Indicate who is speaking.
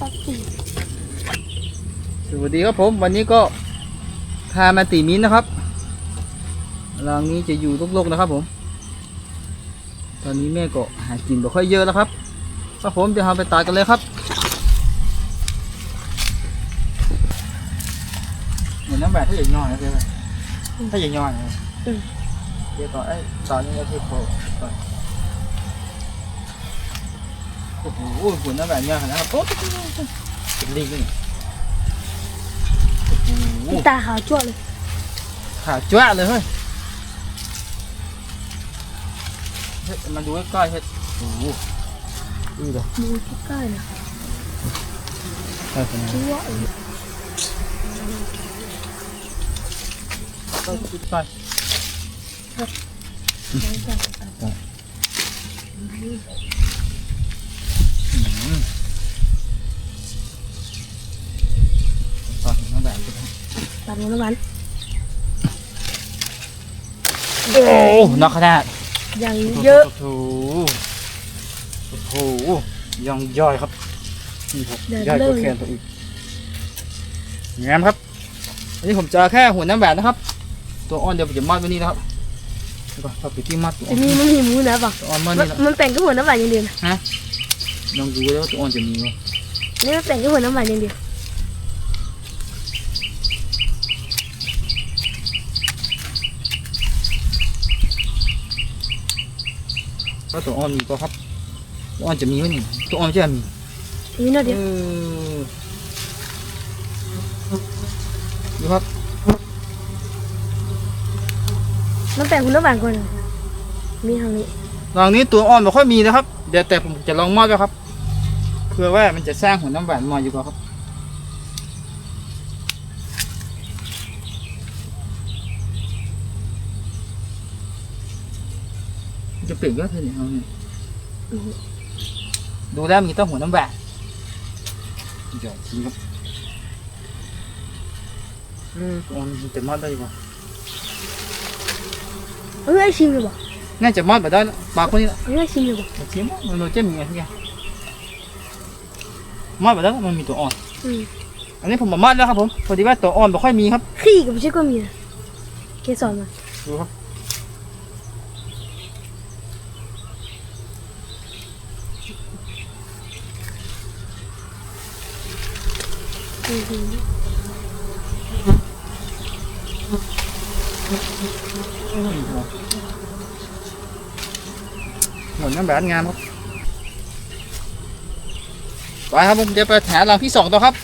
Speaker 1: ตัดสี
Speaker 2: สวัสดีครับผม วันนี้ก็พามาตีมิ้นนะครับรังนี้จะอยู่ลกๆนะครับผม ตอนนี้แม่ก็หากินบ่ค่อยเยอะแล้วครับครับผมเดี๋ยวเราไปตัดกันเลยครับเหมือนน้ำแบบถ้าอย่างย่อยนะใช่ไหมถ้าอย่างย่อยนะเดี๋ยวต่อไอ้ตอนนี้ก็คือโผล่ต่อโอ้โหหุ่นน้ำแบบย่อยขนาดนั้นครับโอ้เป็น ลิงเลยโอ้โห
Speaker 1: มีตาขาวจ้วเลย
Speaker 2: ขาจ้วะเลยเฮ้ยเฮ้ยมันดูใกล้ๆเฮ้ยโอ้โหดูดิ
Speaker 1: ดูใกล้ๆนะ
Speaker 2: ใช่ครับ
Speaker 1: จ้วเลย
Speaker 2: ก็คิดไปอืมตอนนี้น้องแบบนี้
Speaker 1: ตัดหัวน้ำมัน
Speaker 2: โอ้นักขนาด
Speaker 1: อย่างเยอะ
Speaker 2: โอ้โหโอ้โหยังย่อยครับนี่ครับ
Speaker 1: เดิน
Speaker 2: ย่อยกว่า
Speaker 1: เลย
Speaker 2: แขนตัวอีกงามครับ อันนี้ผมจะแค่หัวน้ำแหวนนะครับ ตัวอ่อนเดี๋ยวผมจะมัดไว้นี่นะครับแล้วก็เอาไปที่มัดตัวอ่
Speaker 1: จะ
Speaker 2: อน
Speaker 1: มีมันมีหมูนะป่ะ
Speaker 2: ตัวอ่อนมัด
Speaker 1: มัน
Speaker 2: นี่นะ
Speaker 1: มันแต่งกับหัวน้ำหวานอย่างเดียวนะ
Speaker 2: ลองดูเลยว่าตัวอ่อนจะมีไหม
Speaker 1: นี่มันแต่งกับหัวน้ำหวานอย่างเดียว
Speaker 2: ถ้าตัวอ่อนมีก็ครับตัวอ่อนจะมีไหมนี่ตัวอ่อนจะมี
Speaker 1: นี่น่าเดียว
Speaker 2: เออดูครับ
Speaker 1: มันแต่งหัวน้ำหวานก่อนนะมีทางนี้
Speaker 2: หลังนี้ตัวอ่อนไม่ค่อยมีนะครับ เดี๋ยวแต่ผมจะลองมัดไว้ครับเพื่อว่ามันจะสร้างหัวน้ำแหวนมาอยู่ก่อนครับ จะเปลี่ยนก็เท่านี้เอาเนี่ยดูแล้วมีต้องหัวน้ำแหวนเดี๋ยวทีครับเออตัวอ่อนมันจะมัดได้ปะ
Speaker 1: เอ้ยชิมเลยป่ะ
Speaker 2: น่าจะมัดมาได้แล้วปากคนนี้ละ
Speaker 1: เอ้ยชิมเลยป่ะ
Speaker 2: เทียมมันเราจะมีอะไรเงี้ยมัดมาแล้วมันมีตัวอ่อน
Speaker 1: อืม
Speaker 2: อันนี้ผมมามัดแล้วครับผมพอดีว่าตัวอ่อนไม่ค่อยมีครับ
Speaker 1: ขี้ก็ไม่ใช่ก็มีนะเกสรมัน
Speaker 2: ดูครับ
Speaker 1: อืมอืม
Speaker 2: หมดน้ำแบบงามครับไปครับผมจะไปหารังที่สองต่อครับ